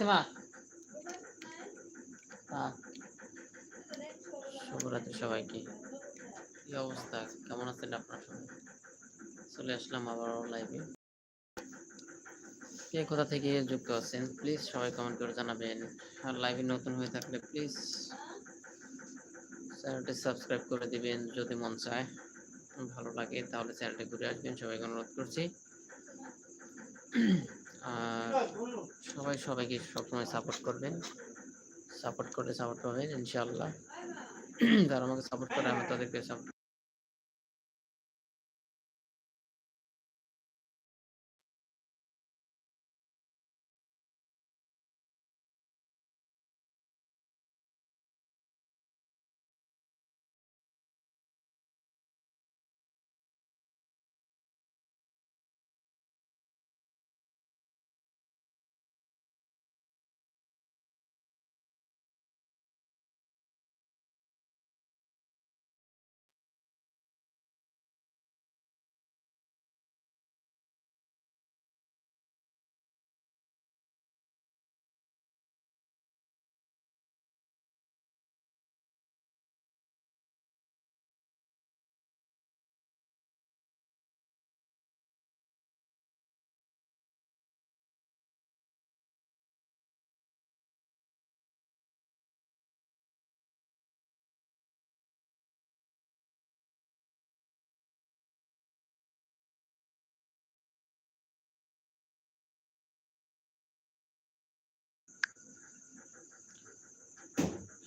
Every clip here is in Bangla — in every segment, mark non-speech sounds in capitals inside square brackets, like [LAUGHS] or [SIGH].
গেছে মা। শুভরাত্রি সবাইকে। কি অবস্থা? কেমন আছেন আপনারা সবাই? চলে আসলাম আবার লাইভে কে কোথা থেকে যুক্ত আছেন? প্লিজ সবাই কমেন্ট করে জানাবেন। আর লাইভে নতুন হয়ে থাকলে প্লিজ চ্যানেলটি সাবস্ক্রাইব করে দিবেন যদি মন চায়। ভালো লাগে তাহলে চ্যানেলটি ঘুরে আসবেন। সবাইকে অনুরোধ করছি। আর সবাই সবাইকে সবসময় সাপোর্ট করবেন। সাপোর্ট করলে সাপোর্ট পাবেন ইনশাল্লাহ [CLEARS THROAT] যারা আমাকে সাপোর্ট করে, আমি তাদেরকে সাপোর্ট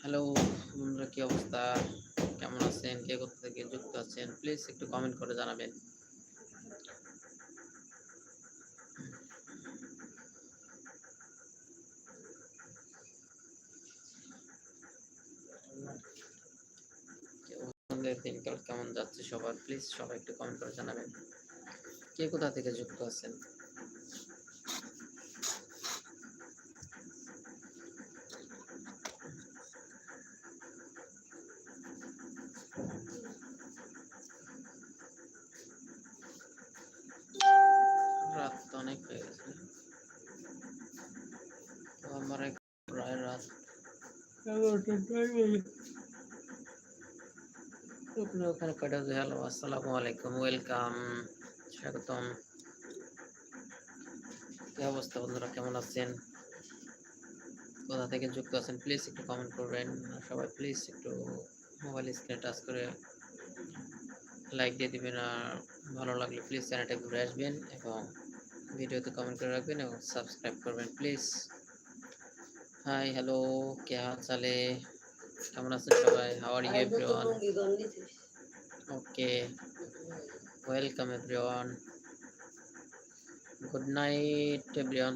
হ্যালো বন্ধুরা, কি অবস্থা? কেমন আছেন? কে কোথা থেকে যুক্ত আছেন? প্লিজ একটু কমেন্ট করে জানাবেন। দিনকাল কেমন যাচ্ছে সবার? প্লিজ সবাই একটু কমেন্ট করে জানাবেন। কে কোথা থেকে যুক্ত আছেন রাত তো অনেক হয়ে গেছে তো আমার প্রায় রাত ওখানে হ্যালো আসসালামু আলাইকুম ওয়েলকাম স্বাগতম কি অবস্থা বন্ধুরা কেমন আছেন কোথা থেকে যুক্ত আছেন প্লিজ একটু কমেন্ট করবেন সবাই প্লিজ একটু মোবাইল স্ক্রিনে টাচ করে লাইক দিয়ে দিবেন আর ভালো লাগলে প্লিজ চ্যানেলটা ঘুরে আসবেন এবং ভিডিওতে কমেন্ট করে রাখবেন এবং সাবস্ক্রাইব করবেন প্লিজ হাই হ্যালো কে চালে? কেমন আছেন সবাই? How are you everyone okay welcome everyone good night everyone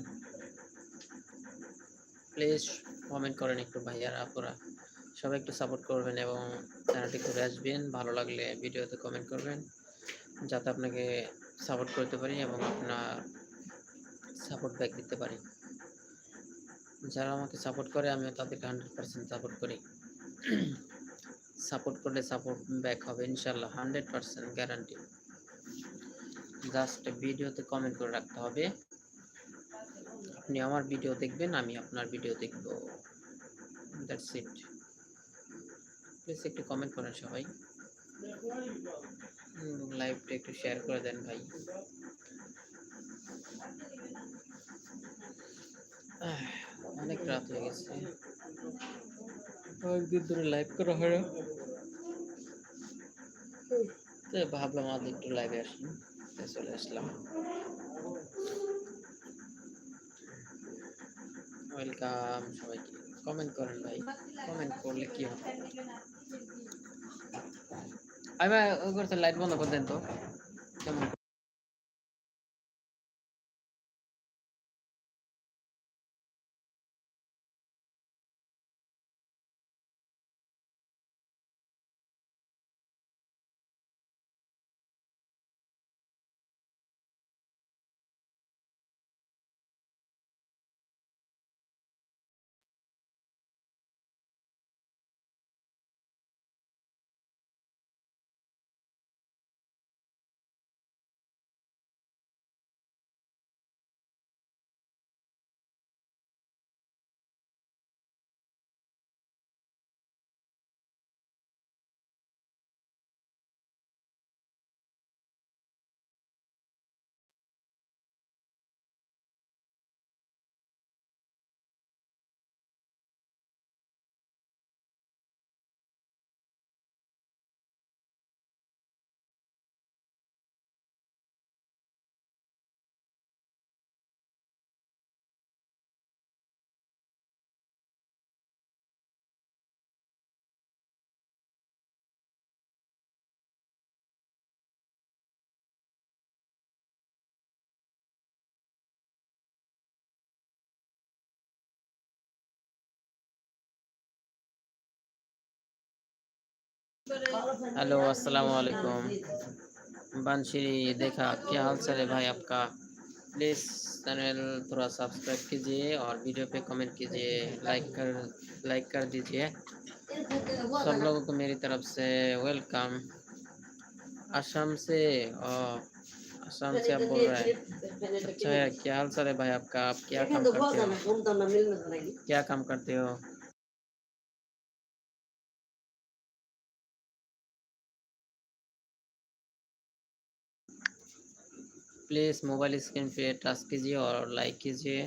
please comment করেন একটু ভাইয়ারা আপুরা। সবাই একটু সাপোর্ট করবেন এবং চ্যানেলটি ঘুরে আসবেন। ভালো লাগলে ভিডিওতে কমেন্ট করবেন যাতে আপনাকে সাপোর্ট করতে পারি এবং আপনার সাপোর্ট ব্যাক দিতে পারি। যারা আমাকে সাপোর্ট করে, আমিও তাদেরকে হান্ড্রেড পার্সেন্ট সাপোর্ট করি। সাপোর্ট করলে সাপোর্ট ব্যাক হবে ইনশাল্লাহ হান্ড্রেড পার্সেন্ট গ্যারান্টি জাস্ট ভিডিওতে কমেন্ট করে রাখতে হবে। আপনি আমার ভিডিও দেখবেন, আমি আপনার ভিডিও দেখব। দ্যাটস ইট প্লিজ একটু কমেন্ট করেন সবাই। লাইভটা একটু শেয়ার করে দেন ভাই। অনেক রাত হয়ে গেছে। কয়েকদিন ধরে লাইভ করা হয় না। তো ভাবলাম আজ একটু লাইভে আসি তাই চলে আসলাম। ওয়েলকাম সবাইকে। কমেন্ট করেন ভাই কমেন্ট করলে কি হবে? আমি ওই করতে লাইট বন্ধ করে দেন তো। কেমন? हेलो अस्सलाम वालेकुम बांशीरी देखा क्या हाल चाल है भाई आपका? प्लीज़ चैनल थोड़ा सब्सक्राइब कीजिए और वीडियो पे कमेंट कीजिए लाइक कर लाइक कर दीजिए। सब लोगों को मेरी तरफ़ से वेलकम असम से ओ, असम से आप बोल रहे हैं। अच्छा है क्या हाल चाल है भाई आपका? आप क्या काम करते हो? क्या काम करते हो? प्लीज़ मोबाइल स्क्रीन पे टच कीजिए और लाइक कीजिए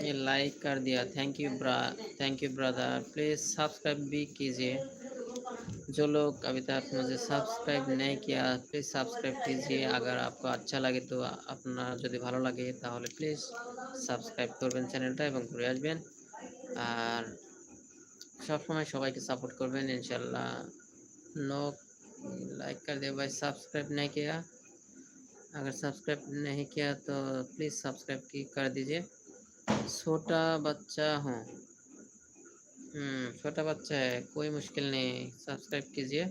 ये लाइक कर दिया thank you bro thank you brother please subscribe भी कीजिए जो लोग अभी तक मुझे सब्सक्राइब नहीं किया प्लीज़ सब्सक्राइब कीजिए अगर आपको अच्छा लगे তো আপনার যদি ভালো লাগে তাহলে প্লিজ সাবস্ক্রাইব করবেন চ্যানেলটা এবং ঘুরে আসবেন আর সবসময় সবাইকে সাপোর্ট করবেন ইনশাল্লাহ नो लाइक कर दिया भाई सब्सक्राइब नहीं किया अगर सब्सक्राइब नहीं किया तो प्लीज़ सब्सक्राइब की कर दीजिए। छोटा बच्चा हूँ। हम्म, छोटा बच्चा है कोई मुश्किल नहीं सब्सक्राइब कीजिए।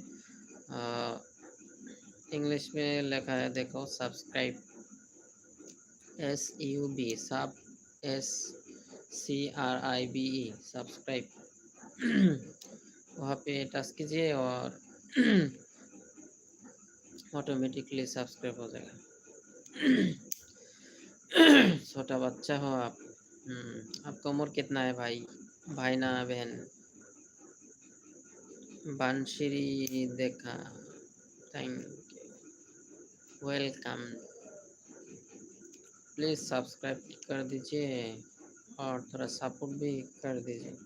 इंग्लिश में लिखा है देखो subscribe. S U B sub S C R I B E subscribe. वहाँ पे टच कीजिए और [CLEARS THROAT] ऑटोमेटिकली सब्सक्राइब हो जाएगा। [CLEARS THROAT] छोटा बच्चा हो आप। हम्म, आपका उम्र कितना है भाई? भाई ना बहन? बांशीरी देखा thank you welcome please subscribe कर दीजिए और थोड़ा सपोर्ट भी कर दीजिए।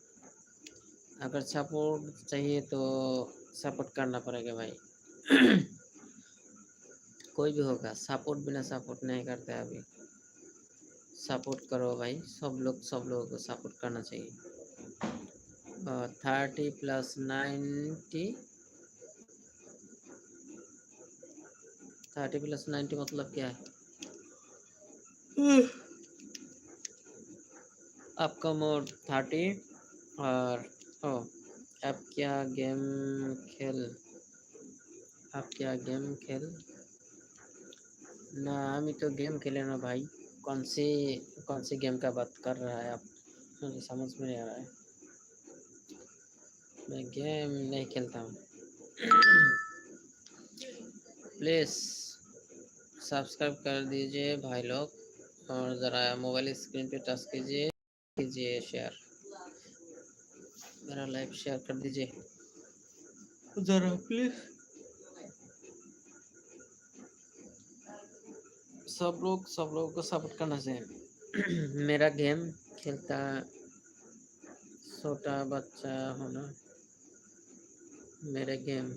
अगर सपोर्ट चाहिए तो सपोर्ट करना पड़ेगा भाई। [CLEARS THROAT] कोई भी होगा सपोर्ट बिना सपोर्ट नहीं करते अभी। सपोर्ट करो भाई, सब लोग, सब लोगों को सपोर्ट करना चाहिए। Thirty plus ninety thirty plus ninety मतलब क्या है? आपका मोड थर्टी और, ओ आप क्या गेम खेल? आप क्या गेम खेल? ना हमें तो गेम खेले ना भाई। कौन सी कौन सी गेम का बात कर रहा है आप? मुझे समझ में नहीं आ रहा है। मैं गेम नहीं खेलता हूँ। प्लीज़ सब्सक्राइब कर दीजिए भाई लोग और ज़रा मोबाइल स्क्रीन पे टच कीजिए कीजिए शेयर मेरा लाइव शेयर कर दीजिए। ज़रा प्लीज़ सब लोग, सब लोगों को सपोर्ट करना चाहिए। [CLEARS THROAT] मेरा गेम खेलता छोटा बच्चा होना, मेरे गेम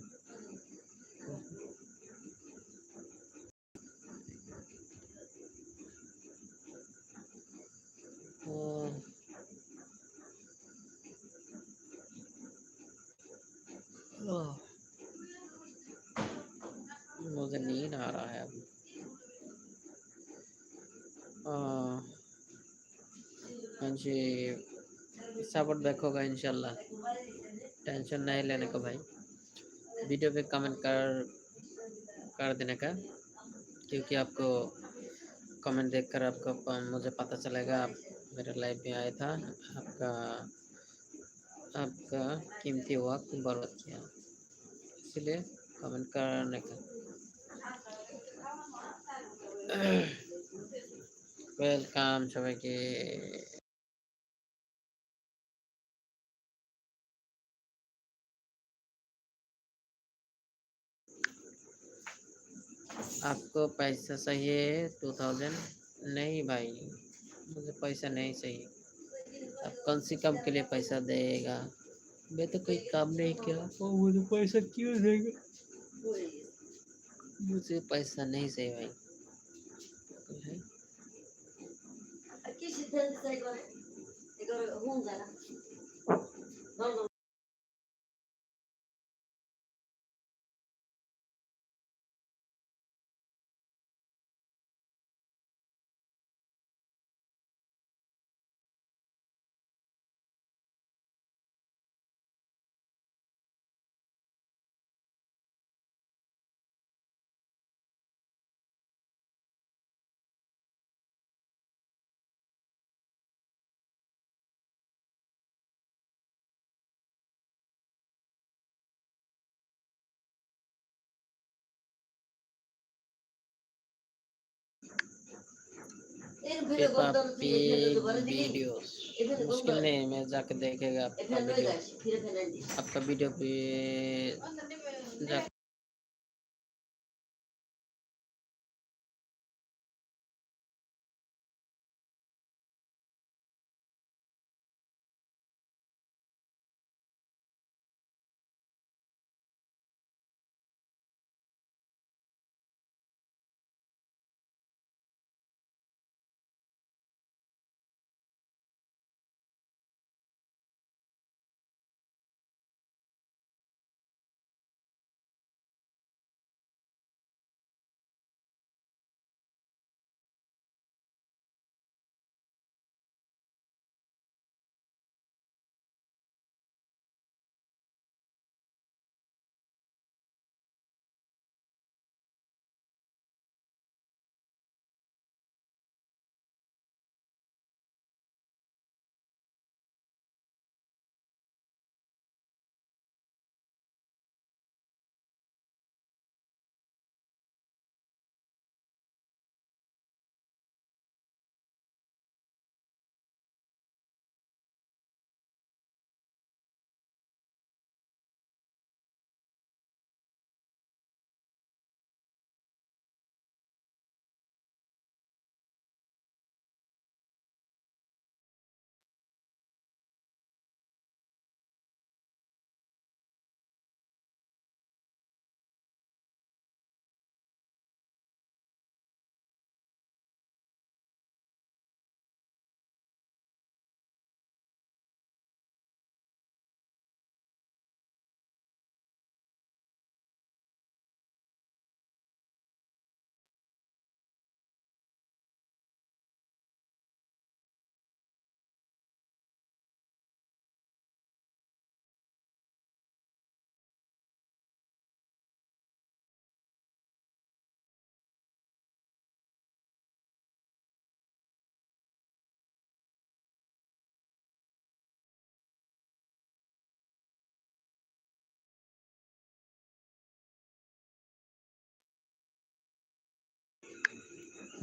ओ, ओह, मुझे नींद आ रहा है अभी जी। सपोर्ट बैक होगा इंशाल्लाह। टेंशन नहीं लेने का भाई। वीडियो पे कमेंट कर कर देने का। क्योंकि आपको कमेंट देखकर आपको, मुझे पता चलेगा, आप मेरे लाइफ में आया था, आपका आपका कीमती वक्त बर्बाद किया। इसलिए कमेंट करने का। ওয়েলকাম সবাইকে आपको पैसा चाहिए टू थाउजेंड नहीं भाई मुझे पैसा नहीं चाहिए आप कौन सी काम के लिए पैसा देगा मैं तो कोई काम नहीं किया वो मुझे पैसा क्यों देगा मुझे पैसा नहीं चाहिए भाई है? किती त्यांचं एक होऊन झाला मुश्किल नहीं मैं जाके देखेगा आपका वीडियो आपका वीडियो पे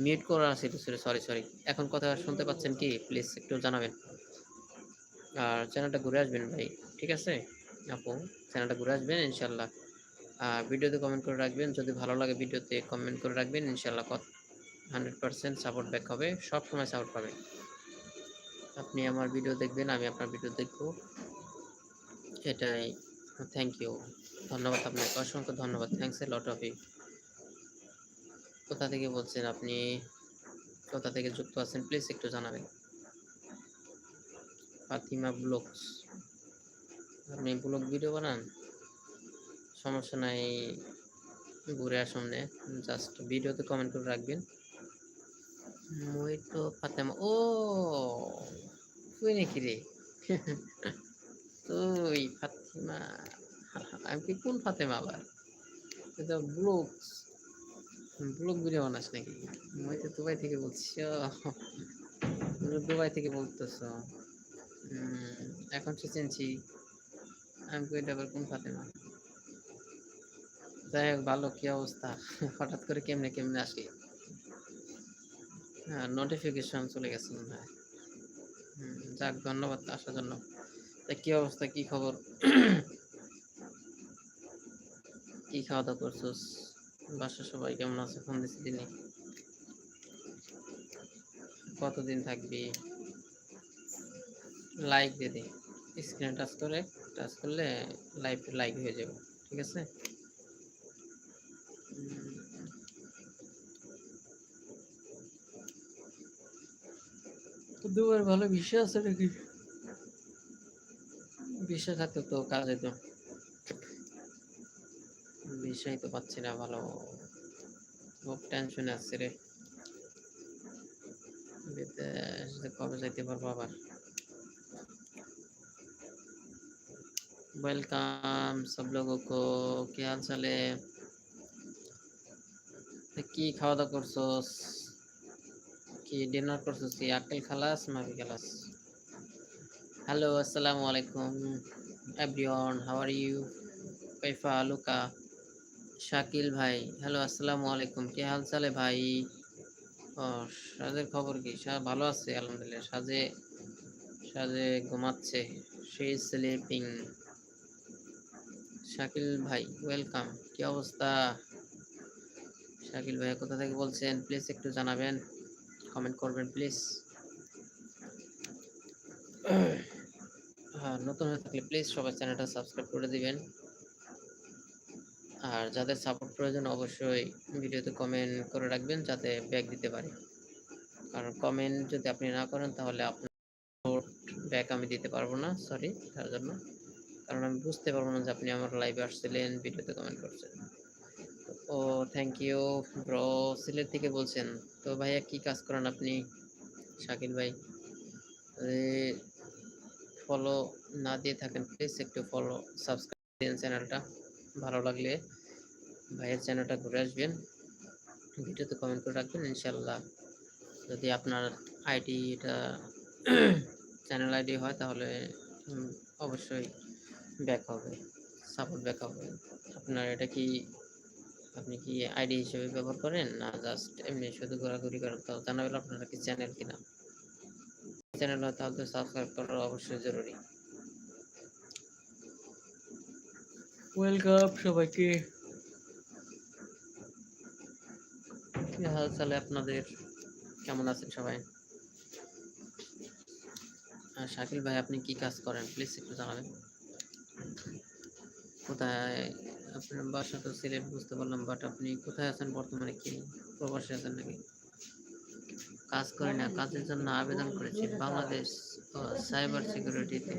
মিউট করা আছে সরি সরি এখন কথা শুনতে পাচ্ছেন কি? প্লিজ একটু জানাবেন। আর চ্যানেলটা ঘুরে আসবেন ভাই, ঠিক আছে? আপু চ্যানেলটা ঘুরে আসবেন, ইনশাল্লাহ। আর ভিডিওতে কমেন্ট করে রাখবেন, যদি ভালো লাগে ভিডিওতে কমেন্ট করে রাখবেন, ইনশাল্লাহ কত হান্ড্রেড পার্সেন্ট সাপোর্ট ব্যাক হবে সব সময় সাপোর্ট পাবেন আপনি আমার ভিডিও দেখবেন, আমি আপনার ভিডিও দেখব। এটাই থ্যাংক ইউ ধন্যবাদ আপনাকে, অসংখ্য ধন্যবাদ। Thanks a lot of you কোথা থেকে বলছেন আপনি? কোথা থেকে যুক্ত আছেন? প্লিজ একটু জানাবেন। ফাতিমা ব্লগস। আপনি ব্লগ ভিডিও বানান? সমস্যা নাই, ঘুরে আসুন নে। জাস্ট ভিডিওতে কমেন্ট করে রাখবেন। মই তো ফাতেমা, ও, তুই নাকি রে? [LAUGHS] তুই ফাতিমা। আমি কি কোন ফাতেমা আবার? এটা ব্লগস। ব্লগ ভিডিও বানাস নাকি মই তো দুবাই থেকে বলছি দুবাই থেকে বলতেছ। এখন সে চিনছি? আমি কই আবার কোন ফাতেমা? যাই হোক, ভালো, কি অবস্থা? হঠাৎ করে কেমনে কেমনে আসি হ্যাঁ নোটিফিকেশন চলে গেছে মনে হয়। যাক, ধন্যবাদ আসার জন্য। তা কি অবস্থা, কি খবর? কি খাওয়া দাওয়া করছোস? বাসার সবাই কেমন আছে? ফোন দিছি দিনে। কতদিন থাকবি? লাইক দিয়ে দে। স্ক্রিনে টাচ করে টাচ করলে লাইভ লাইক হয়ে যাবে, ঠিক আছে? তো দুবার ভালো বিষয় আছে নাকি? বিষয় থাকতো তো কাজ হইতো বিষয় তো পাচ্ছি না ভালো খুব টেনশনে আছে রে বিদেশ যে কবে যাইতে পারবো আবার वेलकम सब लोगों को क्या हाल चाल है তা কি খাওয়া দাওয়া করছস কি ডিনার করছস কি আকেল খালাস মাবি খালাস হ্যালো আসসালামু আলাইকুম এভরিওয়ান হাউ আর ইউ कैफा लुका শাকিল ভাই, হ্যালো, আসসালামু আলাইকুম। কি হাল চালে ভাই? ও, সাজের খবর কি? ভালো আছে, আলহামদুলিল্লাহ। সাজে সাজে ঘুমাচ্ছে, সে স্লিপিং শাকিল ভাই ওয়েলকাম কি অবস্থা? শাকিল ভাই কোথা থেকে বলছেন? প্লিজ একটু জানাবেন কমেন্ট করবেন প্লিজ হ্যাঁ নতুন হয়ে থাকলে প্লিজ সবাই চ্যানেলটা সাবস্ক্রাইব করে দিবেন। আর যাদের সাপোর্ট প্রয়োজন অবশ্যই ভিডিওতে কমেন্ট করে রাখবেন যাতে ব্যাক দিতে পারি। কারণ কমেন্ট যদি আপনি না করেন তাহলে আপনার ব্যাক আমি দিতে পারব না সরি তার জন্য। কারণ আমি বুঝতে পারব না যে আপনি আমার লাইভে আসছিলেন, ভিডিওতে কমেন্ট করছেন। ও থ্যাংক ইউ ব্রো সিলেট থেকে বলছেন। তো ভাইয়া কি কাজ করেন আপনি? শাকিল ভাই। ফলো না দিয়ে থাকেন প্লিজ একটু ফলো সাবস্ক্রাইব দিন চ্যানেলটা ভালো লাগলে। ভাইয়ের চ্যানেলটা ঘুরে আসবেন, ভিডিওতে কমেন্ট করে রাখবেন ইনশাল্লাহ যদি আপনার আইডি এটা [CLEARS THROAT] চ্যানেল আইডি হয়, তাহলে অবশ্যই ব্যাক হবে সাপোর্ট ব্যাক হবে। আপনার এটা কি, আপনি কি আইডি হিসেবে ব্যবহার করেন, না জাস্ট এমনি শুধু ঘোরাঘুরি করেন? তো জানাবেন আপনারা কি চ্যানেল কিনা। চ্যানেল হয় তাহলে সাবস্ক্রাইব করা অবশ্যই জরুরি। ওয়েলকাম সবাইকে। কি হাল চালে আপনাদের কেমন আছেন সবাই? শাকিল ভাই, আপনি কি কাজ করেন? প্লিজ একটু জানাবেন। কোথায়? আপনার বাসা তো সিলেট, বুঝতে পারলাম বাট আপনি কোথায় আছেন বর্তমানে? কি প্রবাসে আছেন নাকি? কাজ করি না, কাজের জন্য আবেদন করেছি। বাংলাদেশ সাইবার সিকিউরিটিতে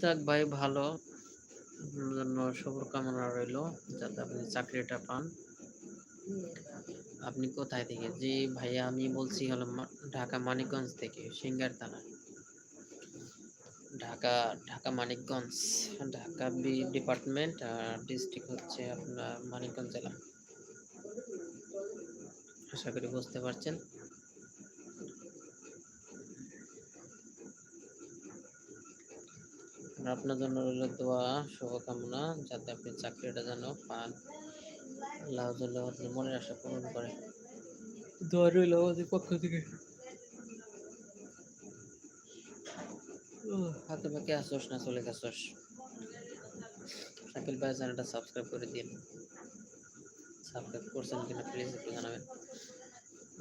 যাক ভাই, ভালো। জন্য শুভকামনা রইল। যাতে আপনি চাকরিটা পান। আপনি কোথায় থেকে? জি ভাইয়া আমি বলছি হলো ঢাকা মানিকগঞ্জ থেকে, সিঙ্গার থানা। ঢাকা ঢাকা মানিকগঞ্জ, ঢাকা বি ডিপার্টমেন্ট, আর ডিস্ট্রিক্ট হচ্ছে আপনার মানিকগঞ্জ জেলা। আশা করি বুঝতে পারছেন আর আপনার জন্য রইল দোয়া শুভকামনা যাতে আপনি চাকরিটা যেন পান। আল্লাহ আপনার মনের আশা পূরণ করে দোয়া রইল আমাদের পক্ষ থেকে। হাতে পাকে আসোস না চলে গেছোস। শাকিল ভাই চ্যানেলটা সাবস্ক্রাইব করে দিন। সাবস্ক্রাইব করছেন কিনা প্লিজ একটু জানাবেন।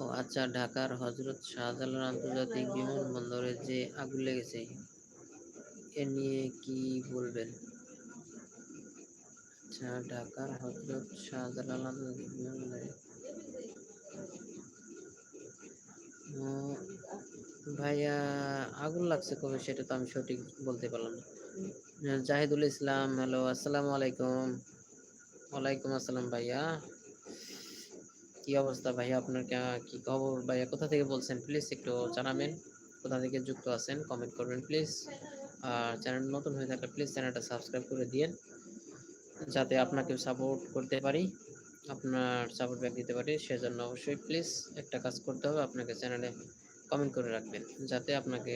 ও আচ্ছা ঢাকার হজরত শাহজালাল আন্তর্জাতিক বিমানবন্দরে যে আগুন লেগেছে এ নিয়ে কি বলবেন? আচ্ছা ঢাকার হজরত শাহজালাল ভাইয়া, আগুন লাগছে কবে? সেটা তো আমি সঠিক বলতে পারলাম না। জাহিদুল ইসলাম, হ্যালো, আসসালামু আলাইকুম। ওয়ালাইকুম আসসালাম, ভাইয়া। কি অবস্থা, ভাইয়া? আপনার কি খবর? ভাইয়া, কোথা থেকে বলছেন? প্লিজ একটু জানাবেন। কোথা থেকে যুক্ত আছেন? কমেন্ট করবেন, প্লিজ। আর চ্যানেল নতুন হয়ে থাকলে প্লিজ চ্যানেলটা সাবস্ক্রাইব করে দিয়েন, যাতে আপনাকে সাপোর্ট করতে পারি, আপনার সাপোর্ট ব্যাক দিতে পারি। সেজন্য অবশ্যই প্লিজ একটা কাজ করতে হবে, আপনাকে চ্যানেলে কমেন্ট করে রাখবেন, যাতে আপনাকে,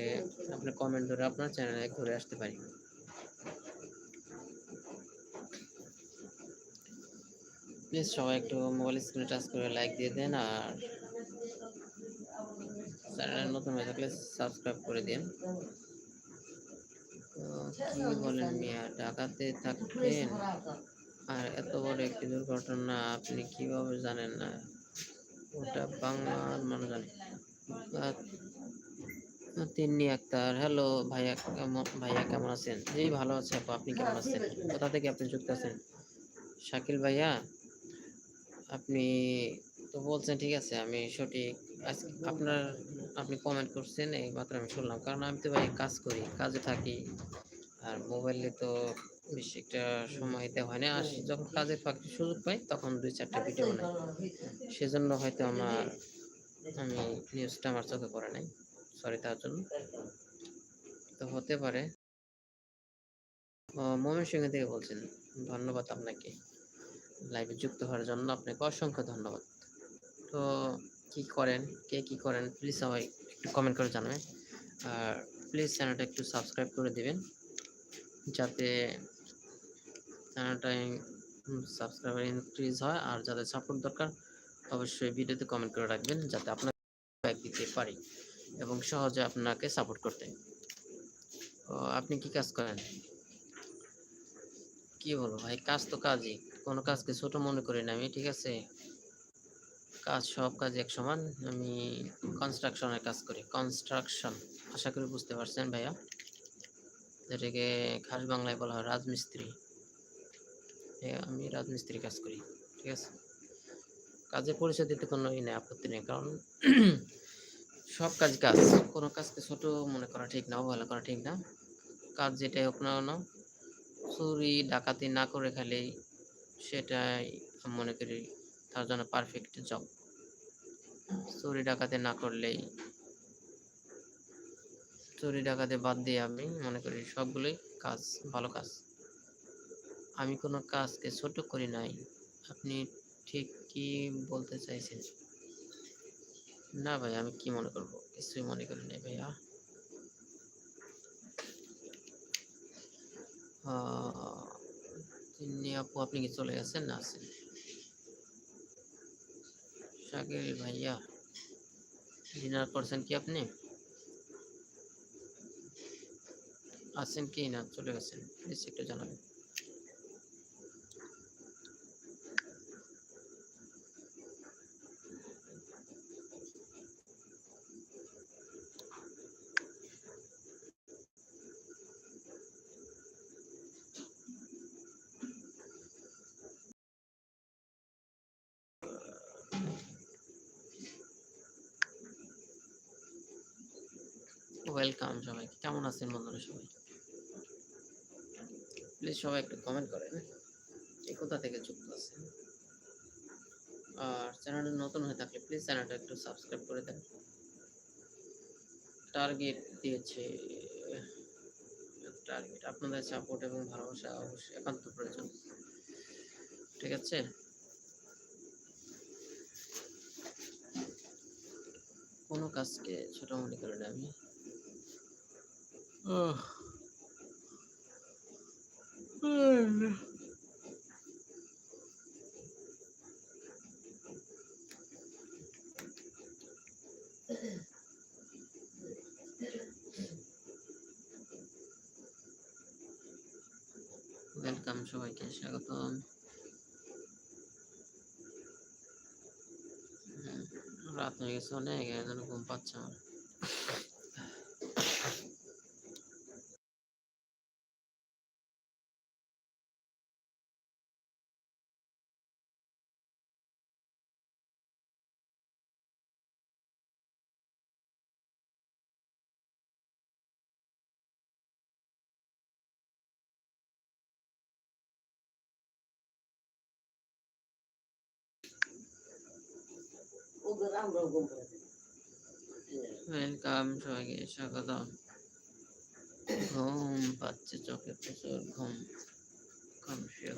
আপনার কমেন্ট ধরে আপনার চ্যানেলে ঘুরে আসতে পারি। প্লিজ সবাই একটু মোবাইল স্ক্রিনে টাচ করে লাইক দিয়ে দেন, আর চ্যানেলে নতুন হয়ে থাকলে সাবস্ক্রাইব করে দিন। কি বলেন মিয়া ঢাকাতে থাকতেন আর এত বড় একটি দুর্ঘটনা আপনি কীভাবে জানেন না? ওটা বাংলার মানুষ জানে তিন্নি আক্তার হ্যালো ভাইয়া কেমন ভাইয়া কেমন আছেন? জি ভালো আছে আপু আপনি কেমন আছেন? কোথা থেকে আপনি যুক্ত আছেন? শাকিল ভাইয়া? আপনি তো বলছেন ঠিক আছে আমি সঠিক আজকে আপনার আপনি কমেন্ট করছেন, এই মাত্র আমি শুনলাম। কারণ আমি তো ভাই কাজ করি, কাজে থাকি। আর মোবাইলে তো বেশি একটা সময় দেওয়া হয় না। আর যখন কাজের ফাঁকে সুযোগ পাই, তখন দুই চারটা ভিডিও বানাই। সেজন্য হয়তো আমার আমি নিউজটা আমার চোখে পড়ে নাই। সরি তার জন্য। তো হতে পারে। ও ময়মনসিংহ থেকে বলছেন, ধন্যবাদ আপনাকে। লাইভে যুক্ত হওয়ার জন্য আপনাকে অসংখ্য ধন্যবাদ। তো কি করেন, কে কি করেন প্লিজ সবাই একটু কমেন্ট করে জানাবেন। আর প্লিজ চ্যানেলটা একটু সাবস্ক্রাইব করে দিবেন, যাতে চ্যানেলটা সাবস্ক্রাইবার ইনক্রিজ হয়। আর যাদের সাপোর্ট দরকার, অবশ্যই ভিডিওতে কমেন্ট করে রাখবেন, যাতে আপনাকে ব্যাক দিতে পারি এবং সহজে আপনাকে সাপোর্ট করতে। আপনি কি কাজ করেন? কি বলব ভাই, কাজ তো কাজই। কোনো কাজকে ছোট মনে করি না আমি, ঠিক আছে? কাজ, সব কাজ এক সমান, আমি কনস্ট্রাকশনের কাজ করি। কনস্ট্রাকশন আশা করি বুঝতে পারছেন ভাইয়া? যেটাকে খাস বাংলায় বলা হয় রাজমিস্ত্রি। আমি রাজমিস্ত্রি কাজ করি, ঠিক আছে? কাজের পরিচয় দিতে কোনো ই নেই, আপত্তি নেই, কারণ [CLEARS THROAT] সব কাজ কাজ। কোনো কাজকে ছোট মনে করা ঠিক না, অবহেলা করা ঠিক না। কাজ যেটাই হোক না কেন, চুরি, ডাকাতি না করে খালি সেটাই মনে করি তার জন্য পারফেক্ট জব চুরি ডাকাতি না করলেই চুরি ডাকাতি বাদ দিয়ে আমি মনে করি সবগুলোই কাজ, ভালো কাজ। আমি কোনো কাজকে ছোট করি নাই। আপনি ঠিক কি বলতে চাইছেন? না ভাই, আমি কি মনে করব? কিছুই মনে করি নাই ভাইয়া। তিন্নি আপু, আপনি কি চলে গেছেন না আছেন? শাকিল ভাইয়া ডিনার করছেন কি আপনি আছেন কি না চলে গেছেন প্লিজ একটু জানাবেন ওয়েলকাম সবাই। কেমন আছেন বন্ধুরা সবাই? প্লিজ সবাই একটু কমেন্ট করেন কে কোথা থেকে যুক্ত আছেন। আর চ্যানেলটা নতুন হয়ে থাকলে প্লিজ চ্যানেলটা একটু সাবস্ক্রাইব করে দেন। টার্গেট দিয়েছে টার্গেট আপনাদের সাপোর্ট এবং ভালোবাসা অবশ্যই একান্ত প্রয়োজন। ঠিক আছে? কোনো কাজকে ছোট মনে করি না আমি। আহ। আহ। ওয়েলকাম সবাইকে স্বাগতম হুম, রাত হয়ে গেছে অনেক এখন ঘুম পাচ্ছে আমার ওয়েলকাম সবাইকে স্বাগতম। ঘুম পাচ্ছে চোখে প্রচুর ঘুম। ঘুম শুয়ে